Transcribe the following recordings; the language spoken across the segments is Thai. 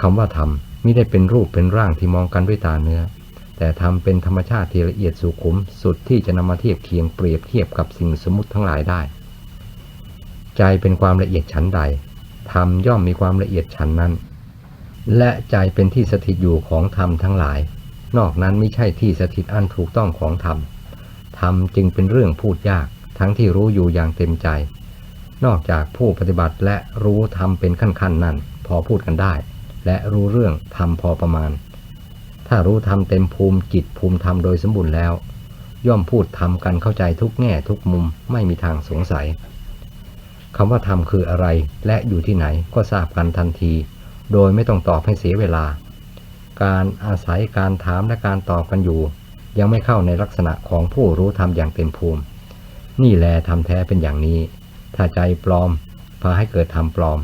คำว่าธรรมไม่ได้เป็นรูปเป็นร่างที่มองกันด้วยตาเนื้อ แต่ธรรมเป็นธรรมชาติที่ละเอียดสุขุมสุดที่จะนำมาเทียบเคียงเปรียบเทียบกับสิ่งสมมติทั้งหลายได้ ใจเป็นความละเอียดชั้นใดธรรมย่อมมีความละเอียดชั้นนั้น และใจเป็นที่สถิตอยู่ของธรรมทั้งหลาย นอกนั้นไม่ใช่ที่สถิตอันถูกต้องของธรรมธรรมจึงเป็นเรื่องพูดยากทั้งที่รู้อยู่อย่างเต็มใจ นอกจากผู้ปฏิบัติและรู้ธรรมเป็นขั้นๆนั้น พอพูดกันได้ และรู้เรื่องธรรมพอประมาณ ถ้ารู้ธรรมเต็มภูมิจิตภูมิธรรมโดยสมบูรณ์แล้ว ย่อมพูดธรรมกันเข้าใจทุกแง่ทุกมุมไม่มีทางสงสัยคำว่าธรรมคืออะไรและอยู่ที่ไหนก็ทราบกันทันที โดยไม่ต้องตอบให้เสียเวลา การอาศัยการถามและการตอบกันอยู่ ยังไม่เข้าในลักษณะของผู้รู้ธรรมอย่างเต็มภูมิ นี่แลทำแท้เป็นอย่างนี้ ถ้าใจปลอมพาให้เกิดธรรมปลอม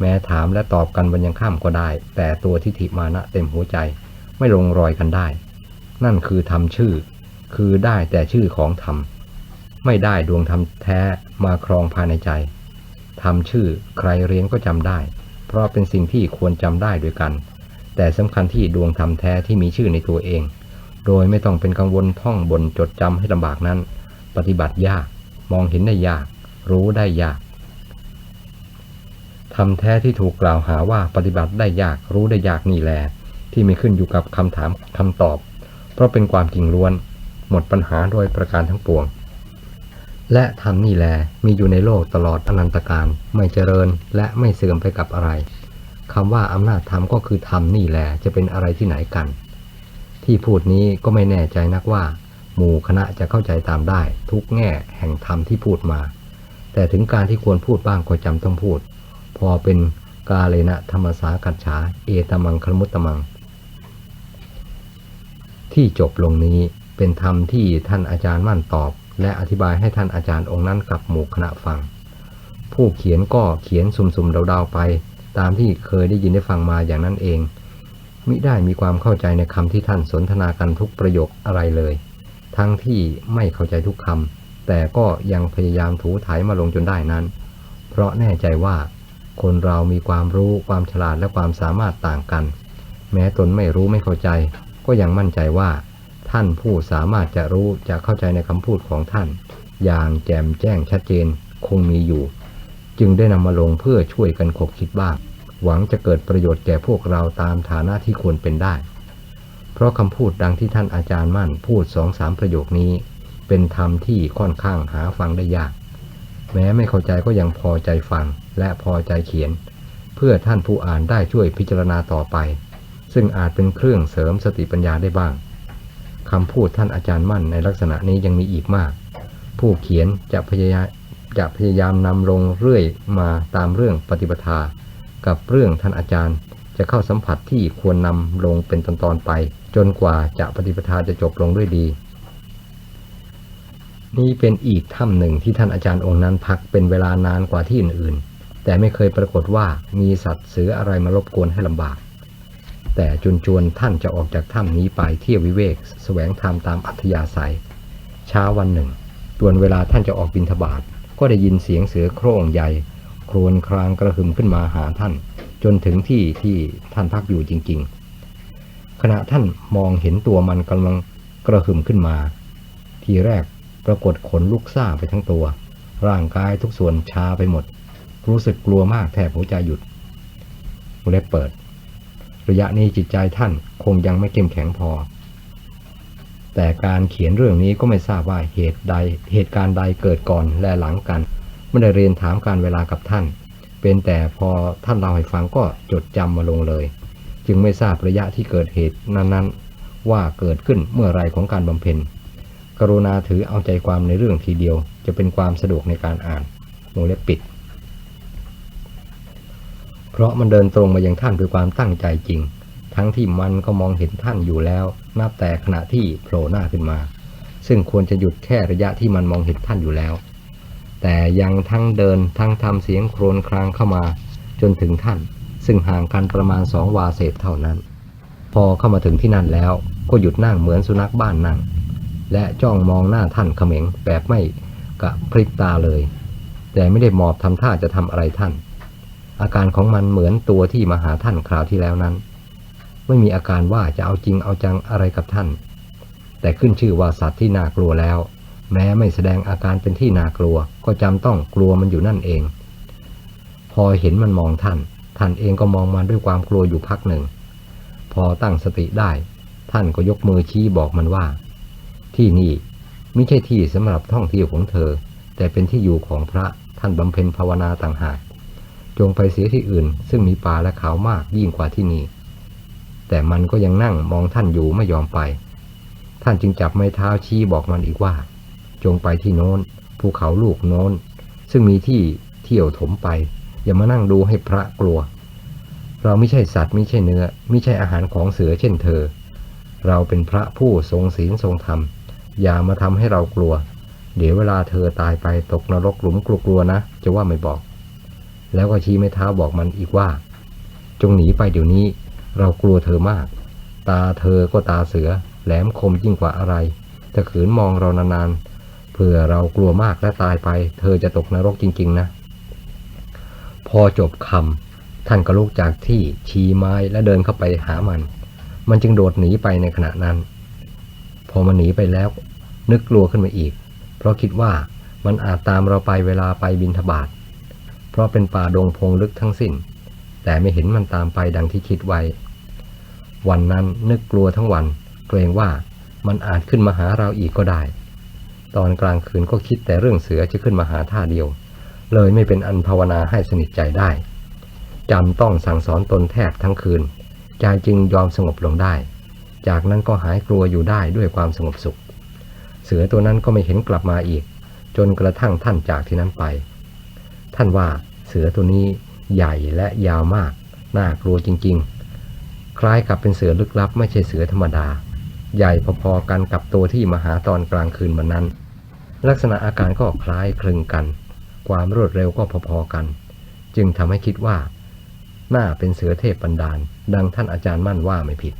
แม้ถามและตอบกันวันยังข้ามก็ได้ แต่ตัวทิฏฐิมานะเต็มหัวใจ ไม่ลงรอยกันได้ นั่นคือธรรมชื่อ คือได้แต่ชื่อของธรรม ไม่ได้ดวงธรรมแท้มาครองภายในใจธรรมชื่อใครเรียนก็จำได้ เพราะเป็นสิ่งที่ควรจำได้ด้วยกัน แต่สำคัญที่ดวงธรรมแท้ที่มีชื่อในตัวเอง โดยไม่ต้องเป็นกังวลท่องบนจดจำให้ลำบากนั้น ปฏิบัติยาก มองเห็นได้ยาก รู้ได้ยาก ทำแท้ที่ถูกกล่าวหาว่าปฏิบัติได้ยากรู้ได้ยากนี่แหละที่ไม่ขึ้นอยู่กับคำถามคำตอบ เพราะเป็นความจริงล้วน หมดปัญหาโดยประการทั้งปวง และธรรมนี่แลมีอยู่ในโลกตลอดอนันตการไม่เจริญและไม่เสื่อมไปกับอะไรคำว่าอำนาจธรรมก็คือธรรมนี่แหละจะเป็นอะไรที่ไหนกัน ที่พูดนี้ก็ไม่แน่ใจนักว่า หมู่คณะจะเข้าใจตามได้ ทุกแง่แห่งธรรมที่พูดมา แต่ถึงการที่ควรพูดบ้างก็จำต้องพูด พอเป็นกาเลนะธรรมสากัจฉาเอตมังคลมุตตมัง ที่จบลงนี้เป็นธรรมที่ท่านอาจารย์มั่นตอบ และอธิบายให้ท่านอาจารย์องค์นั้นกับหมู่คณะฟัง ผู้เขียนก็เขียนสุ่มๆเดาๆไป ตามที่เคยได้ยินได้ฟังมาอย่างนั้นเอง มิได้มีความเข้าใจในคำที่ท่านสนทนากันทุกประโยคอะไรเลย ทั้งที่ไม่เข้าใจทุกคำแต่ก็ยังพยายามถูถ่ายมาลงจนได้นั้น เพราะแน่ใจว่า คนเรามีความรู้ความฉลาดและความสามารถต่างกัน แม้ตนไม่รู้ไม่เข้าใจ ก็ยังมั่นใจว่า ท่านผู้สามารถจะรู้จะเข้าใจในคำพูดของท่าน อย่างแจ่มแจ้งชัดเจนคงมีอยู่ จึงได้นำมาลงเพื่อช่วยกันขบคิดบ้าง หวังจะเกิดประโยชน์แก่พวกเราตามฐานะที่ควรเป็นได้ เพราะคำพูดดังที่ท่านอาจารย์มั่นพูดสองสามประโยคนี้ เป็นธรรมที่ค่อนข้างหาฟังได้ยาก แม้ไม่เข้าใจก็ยังพอใจฟังและพอใจเขียน เพื่อท่านผู้อ่านได้ช่วยพิจารณาต่อไป ซึ่งอาจเป็นเครื่องเสริมสติปัญญาได้บ้างคำพูดท่านอาจารย์มั่นในลักษณะนี้ยังมีอีกมาก ผู้เขียนจะพยายามจะพยายามนำลงเรื่อยมาตามเรื่องปฏิปทา กับเรื่องท่านอาจารย์จะเข้าสัมผัสที่ควรนำลงเป็นตอนๆไป จนกว่าจะปฏิปทาจะจบลงด้วยดี นี่เป็นอีกถ้ำหนึ่งที่ท่านอาจารย์องค์นั้นพักเป็นเวลานานกว่าที่อื่นๆ แต่ไม่เคยปรากฏว่ามีสัตว์เสืออะไรมารบกวนให้ลำบาก แต่จุนจวนท่านจะออกจากถ้ำนี้ไปเที่ยววิเวกแสวงธรรมตามอัธยาศัย เช้าวันหนึ่งตวนเวลาท่านจะออกบินทบาทก็ได้ยินเสียงเสือโคร่งใหญ่ครวญครางกระหึ่มขึ้นมาหาท่าน จนถึงที่ที่ท่านพักอยู่จริง ๆ ขณะท่านมองเห็นตัวมันกำลังกระหึ่มขึ้นมา ทีแรก ปรากฏขนลุกซ่าไปทั้งตัว ร่างกายทุกส่วนชาไปหมด รู้สึกกลัวมากแทบหัวใจหยุดเล็บเปิด ระยะนี้จิตใจท่านคงยังไม่เข้มแข็งพอ แต่การเขียนเรื่องนี้ก็ไม่ทราบว่าเหตุใดเหตุการณ์ใดเกิดก่อนและหลังกันไม่ได้เรียนถามการเวลากับท่าน เป็นแต่พอท่านเล่าให้ฟังก็จดจำมาลงเลย จึงไม่ทราบระยะที่เกิดเหตุนั้นๆ ว่าเกิดขึ้นเมื่อไรของการบำเพ็ญ รุณาถือเอาใจความในเรื่องทีเดียว จะเป็นความสะดวกในการอ่านวงเล็บปิด เพราะมันเดินตรงมายังท่านด้วยความตั้งใจจริง ทั้งที่มันก็มองเห็นท่านอยู่แล้ว นับแต่ขณะที่โผล่หน้าขึ้นมา ซึ่งควรจะหยุดแค่ระยะที่มันมองเห็นท่านอยู่แล้ว แต่ยังทั้งเดินทั้งทำเสียงโครวญครางเข้ามา จนถึงท่าน ซึ่งห่างกันประมาณสองวาเศษเท่านั้น พอเข้ามาถึงที่นั่นแล้วก็หยุดนั่งเหมือนสุนัขบ้านนั่ง และจ้องมองหน้าท่านเขม็งแบบไม่กระพริบตาเลย แต่ไม่ได้หมอบทำท่าจะทำอะไรท่าน อาการของมันเหมือนตัวที่มาหาท่านคราวที่แล้วนั้น ไม่มีอาการว่าจะเอาจริงเอาจังอะไรกับท่าน แต่ขึ้นชื่อว่าสัตว์ที่น่ากลัวแล้ว แม้ไม่แสดงอาการเป็นที่น่ากลัว ก็จำต้องกลัวมันอยู่นั่นเอง พอเห็นมันมองท่าน ท่านเองก็มองมันด้วยความกลัวอยู่พักหนึ่ง พอตั้งสติได้ ท่านก็ยกมือชี้บอกมันว่า ที่นี่ไม่ใช่ที่สำหรับท่องเที่ยวของเธอ แต่เป็นที่อยู่ของพระท่านบำเพ็ญภาวนาต่างหากจงไปเสียที่อื่น ซึ่งมีป่าและเขามากยิ่งกว่าที่นี่ แต่มันก็ยังนั่งมองท่านอยู่ไม่ยอมไป ท่านจึงจับไม้เท้าชี้บอกมันอีกว่า จงไปที่โน้นภูเขาลูกโน้น ซึ่งมีที่เที่ยวถมไป อย่ามานั่งดูให้พระกลัว เราไม่ใช่สัตว์ไม่ใช่เนื้อไม่ใช่อาหารของเสือเช่นเธอ เราเป็นพระผู้ทรงศีลทรงธรรม อย่ามาทำให้เรากลัว เดี๋ยวเวลาเธอตายไปตกนรกหลุมกลัวๆนะ จะว่าไม่บอก แล้วก็ชี้ไม้เท้าบอกมันอีกว่า จงหนีไปเดี๋ยวนี้ เรากลัวเธอมาก ตาเธอก็ตาเสือ แหลมคมยิ่งกว่าอะไรถ้าขืนมองเรานานๆเผื่อเรากลัวมากและตายไป เธอจะตกนรกจริง ๆ นะ พอจบคำท่านก็ลุกจากที่ชี้ไม้และเดินเข้าไปหามัน มันจึงโดดหนีไปในขณะนั้น อมันหนีไปแล้ว นึกกลัวขึ้นมาอีก เพราะคิดว่ามันอาจตามเราไปเวลาไปบินทบาทเพราะเป็นป่าดงพงลึกทั้งสิ้น แต่ไม่เห็นมันตามไปดังที่คิดไว้ วันนั้นนึกกลัวทั้งวัน เกรงว่ามันอาจขึ้นมาหาเราอีกก็ได้ ตอนกลางคืนก็คิดแต่เรื่องเสือจะขึ้นมาหาท่าเดียว เลยไม่เป็นอันภาวนาให้สนิทใจได้จำต้องสั่งสอนตนแทบทั้งคืน ใจจึงยอมสงบลงได้ จากนั้นก็หายกลัวอยู่ได้ด้วยความสงบสุข เสือตัวนั้นก็ไม่เห็นกลับมาอีก จนกระทั่งท่านจากที่นั้นไป ท่านว่าเสือตัวนี้ใหญ่และยาวมาก น่ากลัวจริง ๆ คล้ายกับเป็นเสือลึกลับ ไม่ใช่เสือธรรมดา ใหญ่พอๆกันกับตัวที่มาหาตอนกลางคืนวันนั้น ลักษณะอาการก็คล้ายคลึงกัน ความรวดเร็วก็พอๆกัน จึงทำให้คิดว่า น่าเป็นเสือเทพบันดาล ดังท่านอาจารย์มั่นว่าไม่ผิด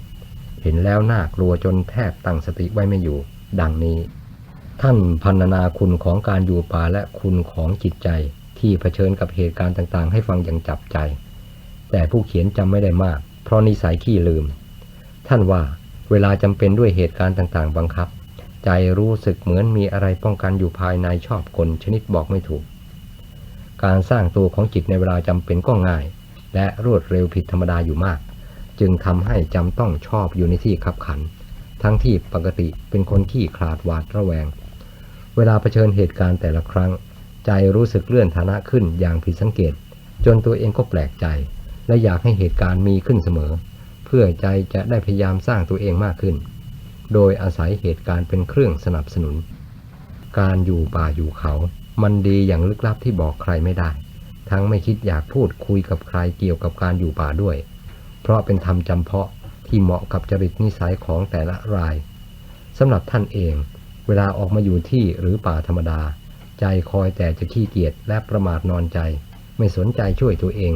เห็นแล้วน่ากลัวจนแทบตั้งสติไว้ไม่อยู่ ดังนี้ ท่านพันนาคุณของการอยู่ป่าและคุณของจิตใจ ที่เผชิญกับเหตุการณ์ต่างๆ ให้ฟังอย่างจับใจ แต่ผู้เขียนจำไม่ได้มาก เพราะนิสัยขี้ลืม ท่านว่าเวลาจำเป็นด้วยเหตุการณ์ต่างๆ บังคับ ใจรู้สึกเหมือนมีอะไรป้องกันอยู่ภายในชอบกลชนิดบอกไม่ถูก การสร้างตัวของจิตในเวลาจำเป็นก็ง่าย และรวดเร็วผิดธรรมดาอยู่มาก จึงทำให้จำต้องชอบอยู่ในที่ขับขัน ทั้งที่ปกติเป็นคนขี้ขลาดหวาดระแวง เวลาเผชิญเหตุการณ์แต่ละครั้ง ใจรู้สึกเลื่อนฐานะขึ้นอย่างผิดสังเกต จนตัวเองก็แปลกใจ และอยากให้เหตุการณ์มีขึ้นเสมอ เพื่อใจจะได้พยายามสร้างตัวเองมากขึ้น โดยอาศัยเหตุการณ์เป็นเครื่องสนับสนุน การอยู่ป่าอยู่เขา มันดีอย่างลึกลับที่บอกใครไม่ได้ ทั้งไม่คิดอยากพูดคุยกับใครเกี่ยวกับการอยู่ป่าด้วย เพราะเป็นธรรมจำเพาะที่เหมาะกับจริตนิสัยของแต่ละรายสำหรับท่านเอง เวลาออกมาอยู่ที่หรือป่าธรรมดา ใจคอยแต่จะขี้เกียจและประมาทนอนใจ ไม่สนใจช่วยตัวเอง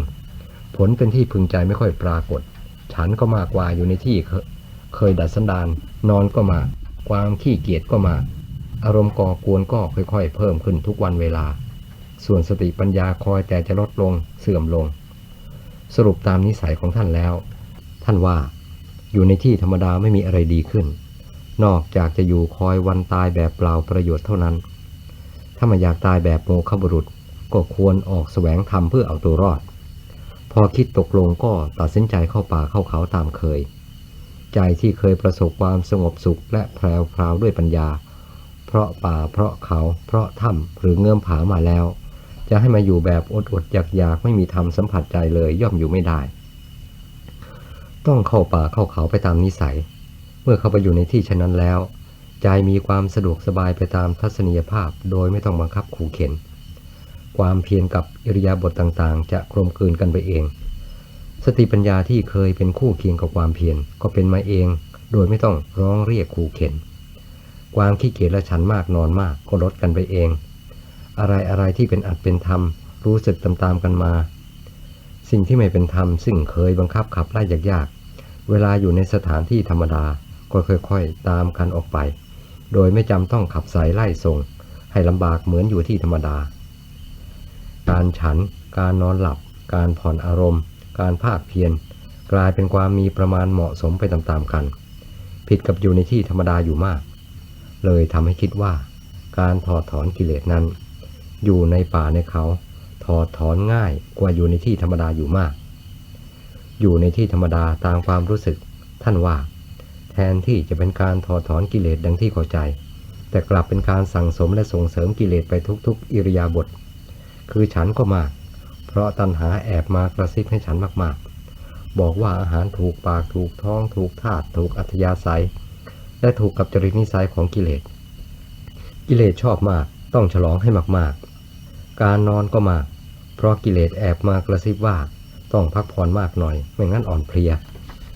ผลเป็นที่พึงใจไม่ค่อยปรากฏ ฉันก็มากกว่าอยู่ในที่เคยดัดสันดาน นอนก็มากความขี้เกียจก็มา อารมณ์ก่อกวนก็ค่อยๆ เพิ่มขึ้นทุกวันเวลา ส่วนสติปัญญาคอยแต่จะลดลงเสื่อมลง สรุปตามนิสัยของท่านแล้ว ท่านว่าอยู่ในที่ธรรมดาไม่มีอะไรดีขึ้น นอกจากจะอยู่คอยวันตายแบบเปล่าประโยชน์เท่านั้น ถ้ามาอยากตายแบบโมฆะบุรุษก็ควรออกแสวงธรรมเพื่อเอาตัวรอด พอคิดตกลงก็ตัดสินใจเข้าป่าเข้าเขาตามเคย ใจที่เคยประสบความสงบสุขและแพรวพราวด้วยปัญญา เพราะป่าเพราะเขาเพราะถ้ำหรือเงื่อมผามาแล้ว จะให้มาอยู่แบบอดอดอยากอยากไม่มีธรรมสัมผัสใจเลยย่อมอยู่ไม่ได้ ต้องเข้าป่าเข้าเขาไปตามนิสัย เมื่อเข้าไปอยู่ในที่เช่นนั้นแล้ว ใจมีความสะดวกสบายไปตามทัศนียภาพ โดยไม่ต้องบังคับขู่เข็น ความเพียรกับอิริยาบถต่างๆ จะกลมกลืนกันไปเอง สติปัญญาที่เคยเป็นคู่เคียงกับความเพียรก็เป็นมาเอง โดยไม่ต้องร้องเรียกขู่เข็น ความขี้เกียจและฉันมากนอนมากก็ลดกันไปเอง อะไรอะไรที่เป็นอัดเป็นธรรม รู้สึกตามๆกันมา สิ่งที่ไม่เป็นธรรม ซึ่งเคยบังคับขับไล่ยากๆ เวลาอยู่ในสถานที่ธรรมดาก็ค่อยๆ ตามกันออกไป โดยไม่จำต้องขับสายไล่ส่ง ให้ลำบากเหมือนอยู่ที่ธรรมดา การฉัน การนอนหลับ การผ่อนอารมณ์ การภาคเพียรกลายเป็นความมีประมาณเหมาะสมไปตามๆกัน ผิดกับอยู่ในที่ธรรมดาอยู่มาก เลยทำให้คิดว่า การถอดถอนกิเลสนั้น อยู่ในป่าในเขา ถอดถอนง่ายกว่าอยู่ในที่ธรรมดาอยู่มาก อยู่ในที่ธรรมดาตามความรู้สึก ท่านว่า แทนที่จะเป็นการถอดถอนกิเลสดังที่เข้าใจ แต่กลับเป็นการสั่งสมและส่งเสริมกิเลสไปทุกๆ อิริยาบถคือฉันก็มาก เพราะตัณหาแอบมากระซิบให้ฉันมากๆ บอกว่าอาหารถูกปากถูกท้องถูกธาตุถูกอัธยาศัย และถูกกับจริตนิสัยของกิเลส กิเลสชอบมากต้องฉลองให้มากๆ การนอนก็มาก เพราะกิเลสแอบมากระซิบว่า ต้องพักผ่อนมากหน่อย ไม่งั้นอ่อนเพลีย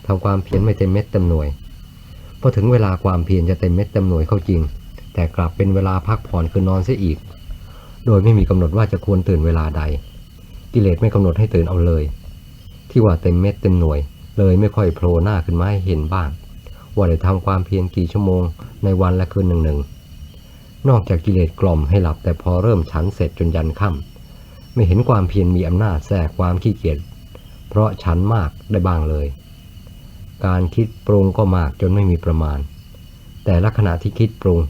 ทำความเพียรไม่เต็มเม็ดเต็มหน่วยพอถึงเวลาความเพียรจะเต็มเม็ดเต็มหน่วยเข้าจริง แต่กลับเป็นเวลาพักผ่อนคือนอนเสียอีก โดยไม่มีกำหนดว่าจะควรตื่นเวลาใด กิเลสไม่กำหนดให้ตื่นเอาเลย ที่ว่าเต็มเม็ดเต็มหน่วย เลยไม่ค่อยโผล่หน้าขึ้นมาให้เห็นบ้าง ว่าได้ทำความเพียรกี่ชั่วโมงในวันและคืนหนึ่งหนึ่ง นอกจากกิเลสกล่อมให้หลับแต่พอเริ่มฉันเสร็จจนยันค่ำไม่เห็นความเพียรมีอำนาจแทรกความขี้เกียจเพราะฉันมากได้บ้างเลย การคิดปรุงก็มากจนไม่มีประมาณ แต่ละขณะที่คิดปรุง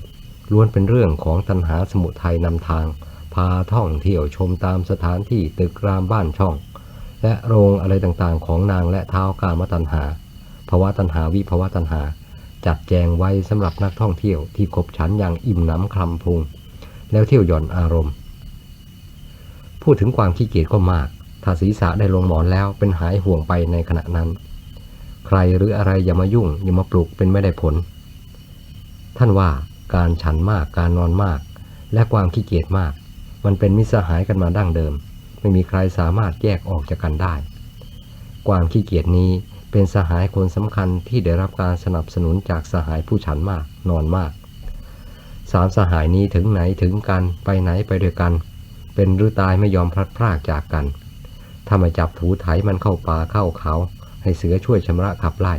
ล้วนเป็นเรื่องของตัณหาสมุทัยนำทาง พาท่องเที่ยวชมตามสถานที่ตึกรามบ้านช่อง และโรงอะไรต่างๆของนางและเท้ากามตัณหาภาวะตัณหาวิภาวะตัณหา จัดแจงไว้สำหรับนักท่องเที่ยวที่ขบฉันอย่างอิ่มหน้ำคลำพุง แล้วเที่ยวหย่อนอารมณ์ พูดถึงความขี้เกียจก็มาก ถ้าศีรษะได้ลงหมอนแล้วเป็นหายห่วงไปในขณะนั้น ใครหรืออะไรอย่ามายุ่งอย่ามาปลุกเป็นไม่ได้ผล ท่านว่าการฉันมากการนอนมาก และความขี้เกียจมาก มันเป็นมิสหายกันมาดั้งเดิม ไม่มีใครสามารถแยกออกจากกันได้ ความขี้เกียจนี้ เป็นสหายคนสำคัญที่ได้รับการสนับสนุนจากสหายผู้ฉันมากนอนมากสามสหายนี้ถึงไหนถึงกันไปไหนไปด้วยกัน เป็นหรือตายไม่ยอมพลัดพรากจากกัน ถ้ามาจับถูไถมันเข้าป่าเข้าเขา ให้เสือช่วยชำระขับไล่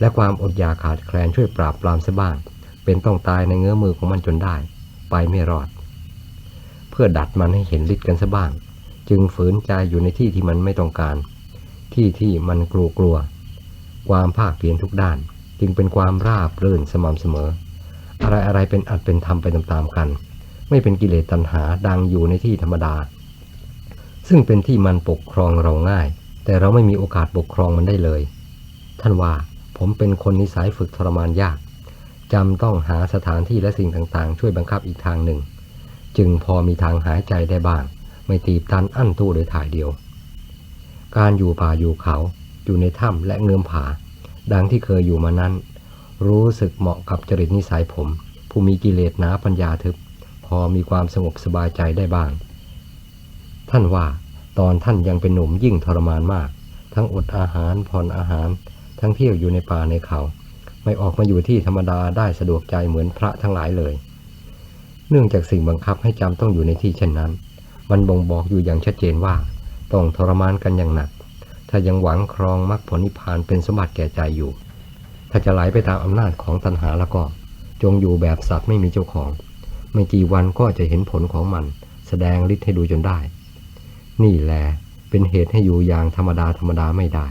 และความอดอยากขาดแคลนช่วยปราบปรามซะบ้าง เป็นต้องตายในเงื้อมือของมันจนได้ ไปไม่รอด เพื่อดัดมันให้เห็นฤทธิ์กันซะบ้าง จึงฝืนใจอยู่ในที่ที่มันไม่ต้องการ ที่ที่มันกลัวกลัว ความภาคเพียรทุกด้าน จึงเป็นความราบรื่นสม่ำเสมอ อะไรอะไรเป็นอัดเป็นธรรมไปตามๆกัน ไม่เป็นกิเลสตัณหาดังอยู่ในที่ธรรมดา ซึ่งเป็นที่มันปกครองเราง่าย แต่เราไม่มีโอกาสปกครองมันได้เลย ท่านว่าผมเป็นคนนิสัยฝึกทรมานยากจำต้องหาสถานที่และสิ่งต่างๆ ช่วยบังคับอีกทางหนึ่ง จึงพอมีทางหายใจได้บ้าง ไม่ตีบตันอั้นตู้โดยถ่ายเดียว การอยู่ป่าอยู่เขา อยู่ในถ้ำและเงื้อมผา ดังที่เคยอยู่มานั้น รู้สึกเหมาะกับจริตนิสัยผม ผู้มีกิเลสหนาปัญญาทึบ พอมีความสงบสบายใจได้บ้าง ท่านว่าตอนท่านยังเป็นหนุ่มยิ่งทรมานมาก ทั้งอดอาหารผ่อนอาหาร ทั้งเที่ยวอยู่ในป่าในเขา ไม่ออกมาอยู่ที่ธรรมดาได้สะดวกใจเหมือนพระทั้งหลายเลย เนื่องจากสิ่งบังคับให้จำต้องอยู่ในที่เช่นนั้น มันบ่งบอกอยู่อย่างชัดเจนว่า ต้องทรมานกันอย่างหนัก ถ้ายังหวังครองมรรคผลนิพพานเป็นสมบัติแก่ใจอยู่ ถ้าจะไหลไปตามอำนาจของตัณหาแล้วก็ จงอยู่แบบสัตว์ไม่มีเจ้าของ ไม่กี่วันก็จะเห็นผลของมัน แสดงฤทธิ์ให้ดูจนได้ นี่แหละเป็นเหตุให้อยู่อย่างธรรมดาธรรมดาไม่ได้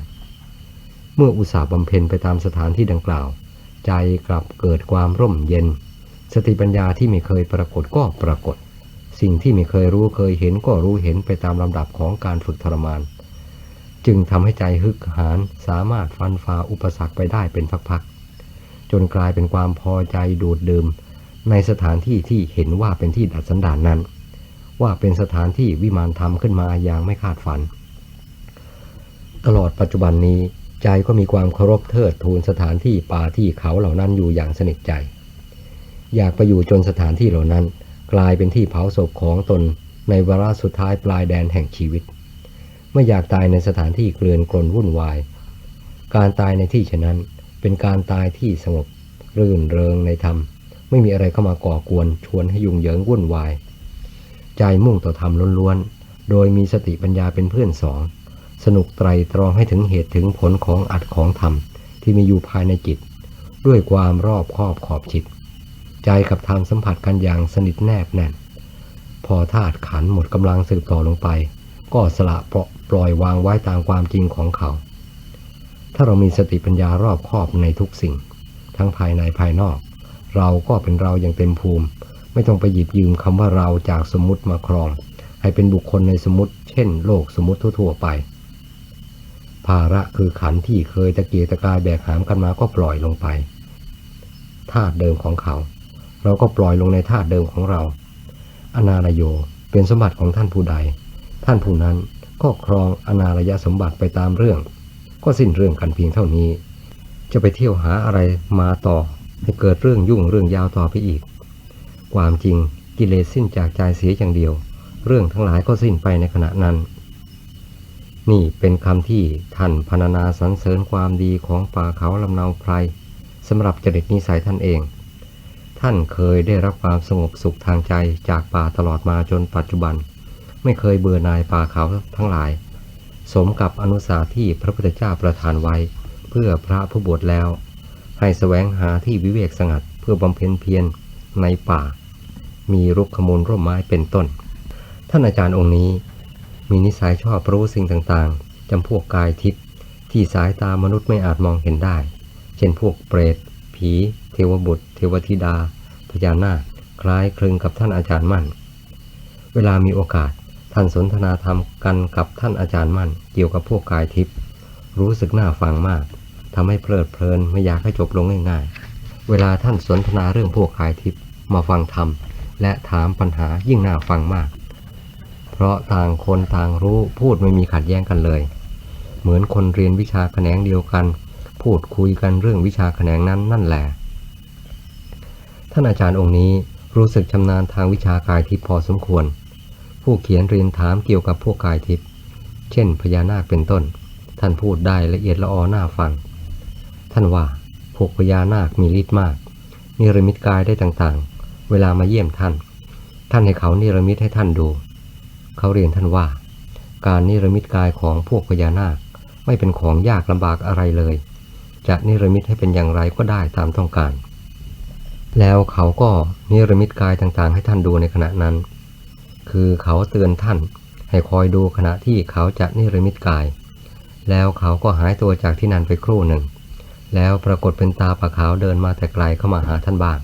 เมื่ออุตสาห์บำเพ็ญไปตามสถานที่ดังกล่าว ใจกลับเกิดความร่มเย็น สติปัญญาที่ไม่เคยปรากฏก็ปรากฏ สิ่งที่ไม่เคยรู้เคยเห็นก็รู้เห็นไปตามลำดับของการฝึกทรมาน จึงทำให้ใจฮึกหานสามารถฟันฝ่าอุปสรรคไปได้เป็นพักๆจนกลายเป็นความพอใจดูดดื่ม ในสถานที่ที่เห็นว่าเป็นที่ดัดสันดานนั้น ว่าเป็นสถานที่วิมานธรรมขึ้นมาอย่างไม่คาดฝัน ตลอดปัจจุบันนี้ใจก็มีความเคารพเทิดทูนสถานที่ป่าที่เขาเหล่านั้นอยู่อย่างสนิทใจ อยากไปอยู่จนสถานที่เหล่านั้น กลายเป็นที่เผาศพของตนในวาระสุดท้ายปลายแดนแห่งชีวิต ไม่อยากตายในสถานที่เกลื่อนกลนวุ่นวาย การตายในที่เช่นนั้นเป็นการตายที่สงบ รื่นเริงในธรรม ไม่มีอะไรเข้ามาก่อกวนชวนให้ยุ่งเหยิงวุ่นวาย ใจมุ่งต่อธรรมล้วนๆ โดยมีสติปัญญาเป็นเพื่อนสอง สนุกไตรตรองให้ถึงเหตุถึงผลของอัดของธรรม ที่มีอยู่ภายในจิต ด้วยความรอบครอบขอบจิต ใจกับธรรมสัมผัสกันอย่างสนิทแนบแน่น พอธาตุขันหมดกำลังสืบต่อลงไป ก็สละเปาะปล่อยวางไว้ตามความจริงของเขา ถ้าเรามีสติปัญญารอบคอบในทุกสิ่ง ทั้งภายในภายนอก เราก็เป็นเราอย่างเต็มภูมิ ไม่ต้องไปหยิบยืมคำว่าเราจากสมมติมาครอง ให้เป็นบุคคลในสมมติ เช่น โลกสมมติทั่วๆไป ภาระคือขันที่เคยตะเกียกตะกายแบกหามกันมาก็ปล่อยลงไปธาตุเดิมของเขา เราก็ปล่อยลงในธาตุเดิมของเรา อนาลโยเป็นสมบัติของท่านผู้ใด ท่านผู้นั้นก็ครองอนาลยสมบัติไปตามเรื่อง ก็สิ้นเรื่องกันเพียงเท่านี้ จะไปเที่ยวหาอะไรมาต่อ ให้เกิดเรื่องยุ่งเรื่องยาวต่อไปอีก ความจริงกิเลสสิ้นจากใจเสียอย่างเดียว เรื่องทั้งหลายก็สิ้นไปในขณะนั้น นี่เป็นคำที่ท่านพรรณนาสรรเสริญความดีของป่าเขาลำเนาไพรสำหรับจริตนิสัยท่านเอง ท่านเคยได้รับความสงบสุขทางใจจากป่าตลอดมาจนปัจจุบัน ไม่เคยเบื่อหน่ายป่าเขาทั้งหลาย สมกับอนุสาที่พระพุทธเจ้าประทานไว้ เพื่อพระผู้บวชแล้ว ให้แสวงหาที่วิเวกสงัดเพื่อบำเพ็ญเพียรในป่า มีรุกขมูลร่มไม้เป็นต้น ท่านอาจารย์องค์นี้ มีนิสัยชอบรู้สิ่งต่างๆจำพวกกายทิพย์ที่สายตามนุษย์ไม่อาจมองเห็นได้ เช่นพวกเปรต ผี เทวบุตร เทวธิดาพญานาคคล้ายคลึงกับท่านอาจารย์มั่น เวลามีโอกาสท่านสนทนาธรรมกันกับท่านอาจารย์มั่น เกี่ยวกับพวกกายทิพย์รู้สึกน่าฟังมากทำให้เพลิดเพลินไม่อยากให้จบลงง่ายๆ เวลาท่านสนทนาเรื่องพวกกายทิพย์มาฟังธรรมและถามปัญหายิ่งน่าฟังมาก เพราะต่างคนต่างรู้พูดไม่มีขัดแย้งกันเลย เหมือนคนเรียนวิชาแขนงเดียวกัน พูดคุยกันเรื่องวิชาแขนงนั้นนั่นแหละ ท่านอาจารย์องค์นี้รู้สึกชำนาญทางวิชากายทิพย์พอสมควร ผู้เขียนเรียนถามเกี่ยวกับพวกกายทิพย์เช่น พญานาคเป็นต้น ท่านพูดได้ละเอียดละออน่าฟัง ท่านว่าพวกพญานาคมีฤทธิ์มาก นิรมิตกายได้ต่างๆ เวลามาเยี่ยมท่าน ท่านให้เขานิรมิตให้ท่านดู เขาเรียนท่านว่า การนิรมิตกายของพวกพญานาคไม่เป็นของยากลำบากอะไรเลย จะนิรมิตให้เป็นอย่างไรก็ได้ตามต้องการ แล้วเขาก็นิรมิตกายต่างๆ ให้ท่านดูในขณะนั้น คือเขาเตือนท่านให้คอยดูขณะที่เขาจะนิรมิตกาย แล้วเขาก็หายตัวจากที่นั่นไปครู่หนึ่ง แล้วปรากฏเป็นตาปะขาวเดินมาแต่ไกลเข้ามาหาท่านบ้าง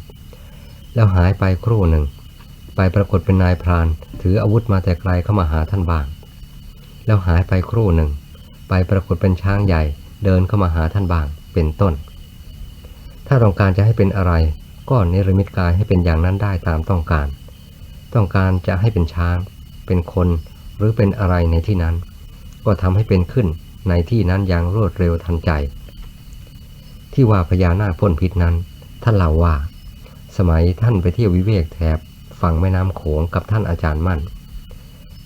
แล้วหายไปครู่หนึ่ง ไปปรากฏเป็นนายพราน ถืออาวุธมาแต่ไกลเข้ามาหาท่านบ้าง แล้วหายไปครู่หนึ่ง ไปปรากฏเป็นช้างใหญ่เดินเข้ามาหาท่านบ้าง เป็นต้น ถ้าต้องการจะให้เป็นอะไร ก็เนรมิตกายให้เป็นอย่างนั้นได้ตามต้องการ ต้องการจะให้เป็นช้าง เป็นคนหรือเป็นอะไรในที่นั้น ก็ทำให้เป็นขึ้นในที่นั้นอย่างรวดเร็วทันใจ ที่ว่าพญานาคพ่นพิษนั้น ท่านเล่าว่า สมัยท่านไปเที่ยววิเวกแถบฝั่งแม่น้ำโขงกับท่านอาจารย์มั่น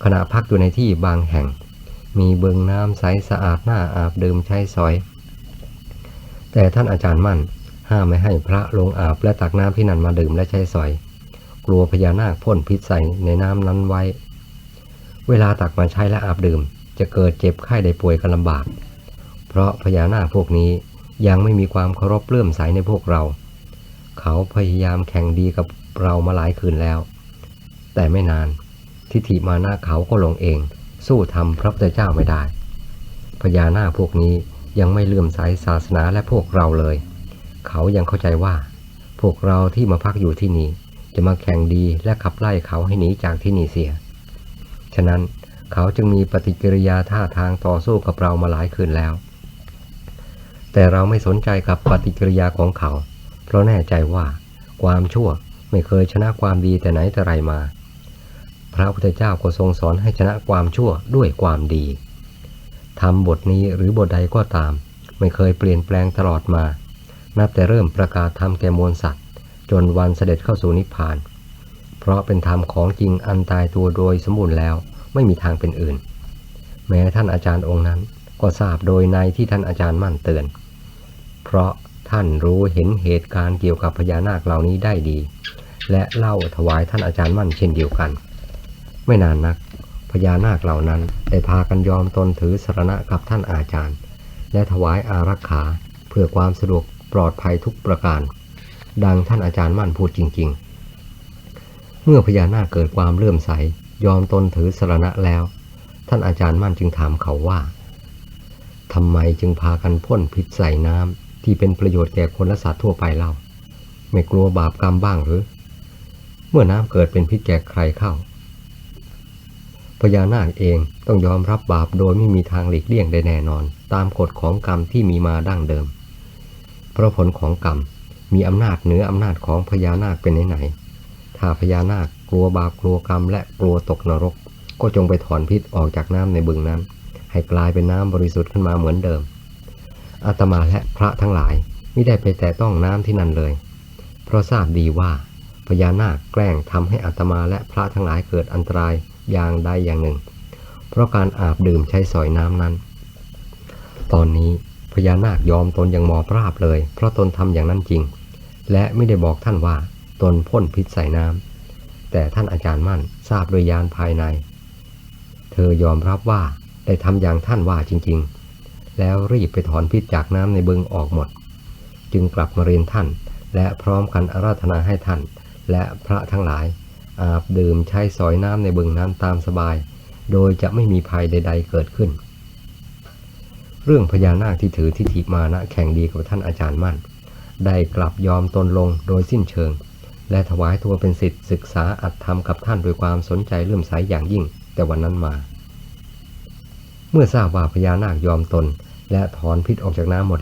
ขณะพักอยู่ในที่บางแห่ง มีเบิงน้ำใสสะอาดหน้าอาบดื่มใช้สอย แต่ท่านอาจารย์มั่น ห้ามไม่ให้พระลงอาบและตักน้ำที่นั่นมาดื่มและใช้สอย กลัวพญานาคพ่นพิษใส่ในน้ำนั้นไว้ เวลาตักมาใช้และอาบดื่ม จะเกิดเจ็บไข้ได้ป่วยกันลำบาก เพราะพญานาคพวกนี้ยังไม่มีความเคารพเลื่อมใสในพวกเรา เขาพยายามแข่งดีกับเรามาหลายคืนแล้ว แต่ไม่นานทิฏฐิมานะเขาก็ลงเอง สู้ทำพระพุทธเจ้าไม่ได้พญานาคพวกนี้ยังไม่เลื่อมใสศาสนาและพวกเราเลย เขายังเข้าใจว่า พวกเราที่มาพักอยู่ที่นี่ จะมาแข่งดีและขับไล่เขาให้หนีจากที่นี่เสีย ฉะนั้นเขาจึงมีปฏิกิริยาท่าทางต่อสู้กับเรามาหลายคืนแล้ว แต่เราไม่สนใจกับปฏิกิริยาของเขา เพราะแน่ใจว่า ความชั่วไม่เคยชนะความดีแต่ไหนแต่ไรมา พระพุทธเจ้าก็ทรงสอนให้ชนะความชั่วด้วยความดีทำบทนี้หรือบทใดก็ตาม ไม่เคยเปลี่ยนแปลงตลอดมา นับแต่เริ่มประกาศธรรมแก่มวลสัตว์ จนวันเสด็จเข้าสู่นิพพาน เพราะเป็นธรรมของจริงอันตายตัวโดยสมบูรณ์แล้วไม่มีทางเป็นอื่น แม้ท่านอาจารย์องค์นั้นก็ทราบโดยในที่ท่านอาจารย์มั่นเตือน เพราะท่านรู้เห็นเหตุการณ์เกี่ยวกับพญานาคเหล่านี้ได้ดี และเล่าถวายท่านอาจารย์มั่นเช่นเดียวกัน ไม่นานนักพญานาคเหล่านั้นได้พากันยอมตนถือสรณะกับท่านอาจารย์ และถวายอารักขาเพื่อความสะดวก ปลอดภัยทุกประการ ดังท่านอาจารย์มั่นพูดจริง ๆ เมื่อพญานาคเกิดความเลื่อมใส ยอมตนถือสรณะแล้ว ท่านอาจารย์มั่นจึงถามเขาว่าทำไมจึงพากันพ่นพิษใส่น้ำที่เป็นประโยชน์แก่คนและสัตว์ทั่วไปเล่า ไม่กลัวบาปกรรมบ้างหรือ เมื่อน้ำเกิดเป็นพิษแก่ใครเข้าพญานาคเองต้องยอมรับบาปโดยไม่มีทางหลีกเลี่ยงได้แน่นอน ตามกฎของกรรมที่มีมาดั้งเดิม เพราะผลของกรรมมีอำนาจเหนืออำนาจของพญานาคเป็นไหนๆถ้าพญานาคกลัวบาปกลัวกรรมและกลัวตกนรก ก็จงไปถอนพิษออกจากน้ำในบึงนั้น ให้กลายเป็นน้ำบริสุทธิ์ขึ้นมาเหมือนเดิม อาตมาและพระทั้งหลายไม่ได้ไปแตะต้องน้ำที่นั่นเลย เพราะทราบดีว่าพญานาคแกล้งทำให้อาตมาและพระทั้งหลายเกิดอันตรายอย่างใดอย่างหนึ่ง เพราะการอาบดื่มใช้สอยน้ำนั้น ตอนนี้ พญานาคยอมตนอย่างหมอบราบเลย เพราะตนทำอย่างนั้นจริง และไม่ได้บอกท่านว่าตนพ่นพิษใส่น้ำแต่ท่านอาจารย์มั่นทราบโดยยานภายใน เธอยอมรับว่าได้ทำอย่างท่านว่าจริง ๆ แล้วรีบไปถอนพิษจากน้ำในบึงออกหมด จึงกลับมาเรียนท่าน และพร้อมกันอาราธนาให้ท่าน และพระทั้งหลาย อาบดื่มใช้สอยน้ำในบึงนั้นตามสบาย โดยจะไม่มีภัยใด ๆ เกิดขึ้น เรื่องพญานาคที่ถือทิฏฐิมานะแข่งดีกับท่านอาจารย์มั่น ได้กลับยอมตนลงโดยสิ้นเชิง และถวายตัวเป็นสิทธิศึกษาอัดธรรมกับท่านด้วยความสนใจเลื่อมใสอย่างยิ่ง แต่วันนั้นมา เมื่อทราบว่าพญานาคยอมตน และถอนพิษออกจากน้ำหมด